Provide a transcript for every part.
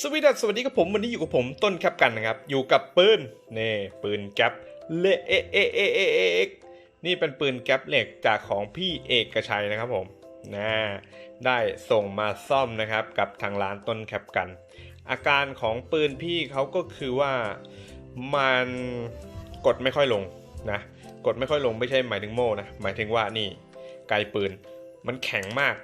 สวัสดีครับสวัสดีครับผมวันนี้อยู่กับผมต้นแคปกันนะครับ อยู่กับปืนนี่ปืนแก๊ปเละเอเอเอเอเอเอนี่เป็นปืนแก๊ปเหล็กจากของพี่เอกชัยนะครับผมนะได้ส่งมาซ่อมนะครับกับทางร้านต้นแคปกัน อาการของปืนพี่เขาก็คือว่ามันกดไม่ค่อยลงนะกดไม่ค่อยลงไม่ใช่หมายถึงโม่นะหมายถึงว่านี่ไกลปืนมันแข็งมาก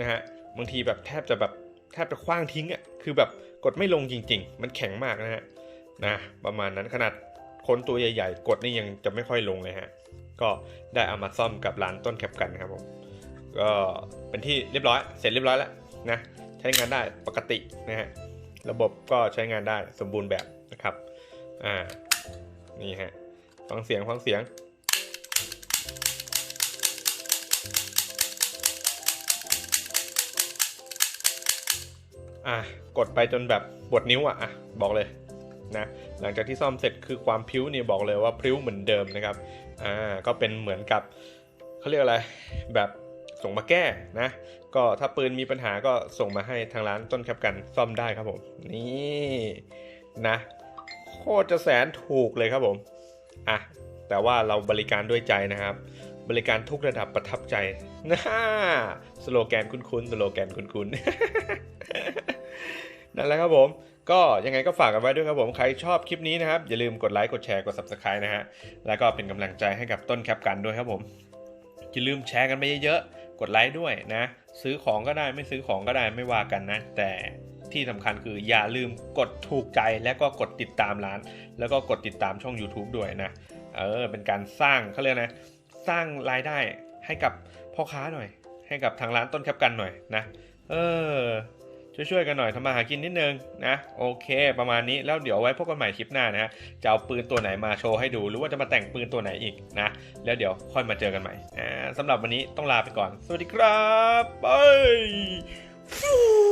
นะฮะบางทีแบบแทบจะแบบแทบจะคว้างทิ้งอะ่ะคือแบบ กดไม่ลงจริง ๆ มันแข็งมากนะฮะนะประมาณนั้นขนาดคนตัวใหญ่ ๆ กดนี่ยังจะไม่ค่อยลงเลยฮะก็ได้เอามาซ่อมกับร้านต้นแคปกันครับผมก็เป็นที่เรียบร้อยเสร็จเรียบร้อยแล้วนะใช้งานได้ปกตินะฮะระบบก็ใช้งานได้สมบูรณ์แบบนะครับอ่านี่ฮะฟังเสียงฟังเสียง อะกดไปจนแบบปวดนิ้วอะอะบอกเลยนะหลังจากที่ซ่อมเสร็จคือความพิ้วเนี่ยบอกเลยว่าพิ้วเหมือนเดิมนะครับอ่าก็เป็นเหมือนกับเขาเรียกอะไรแบบส่งมาแก้นะ ก็ถ้าปืนมีปัญหาก็ส่งมาให้ทางร้านต้นแคปกันซ่อมได้ครับผม นี่นะ โคตรจะแสนถูกเลยครับผมอะแต่ว่าเราบริการด้วยใจนะครับ บริการทุกระดับประทับใจนะสโลแกนคุ้นๆสโลแกนคุ้นๆ นั่นแหละครับผม ก็ยังไงก็ฝากกันไว้ด้วยครับผม ใครชอบคลิปนี้นะครับ อย่าลืมกดไลค์กดแชร์กด subscribe นะฮะ แล้วก็เป็นกำลังใจให้กับต้นแคปกันด้วยครับผม อย่าลืมแชร์กันไปเยอะๆ กดไลค์ด้วยนะ ซื้อของก็ได้ไม่ซื้อของก็ได้ไม่ว่ากันนะ แต่ที่สำคัญคืออย่าลืมกดถูกใจและก็กดติดตามร้าน แล้วก็กดติดตามช่อง YouTube ด้วยนะ เออ เป็นการสร้างเขาเรียกนะ สร้างรายได้ให้กับพ่อค้าหน่อย ให้กับทางร้านต้นแคปกันหน่อยนะ เออ ช่วยๆกันหน่อยทำมาหากินนิดนึงนะโอเค ประมาณนี้แล้วเดี๋ยวไว้พบกันใหม่คลิปหน้านะฮะจะเอาปืนตัวไหนมาโชว์ให้ดู หรือว่าจะมาแต่งปืนตัวไหนอีกนะแล้วเดี๋ยวค่อยมาเจอกันใหม่สำหรับวันนี้ต้องลาไปก่อน สวัสดีครับบาย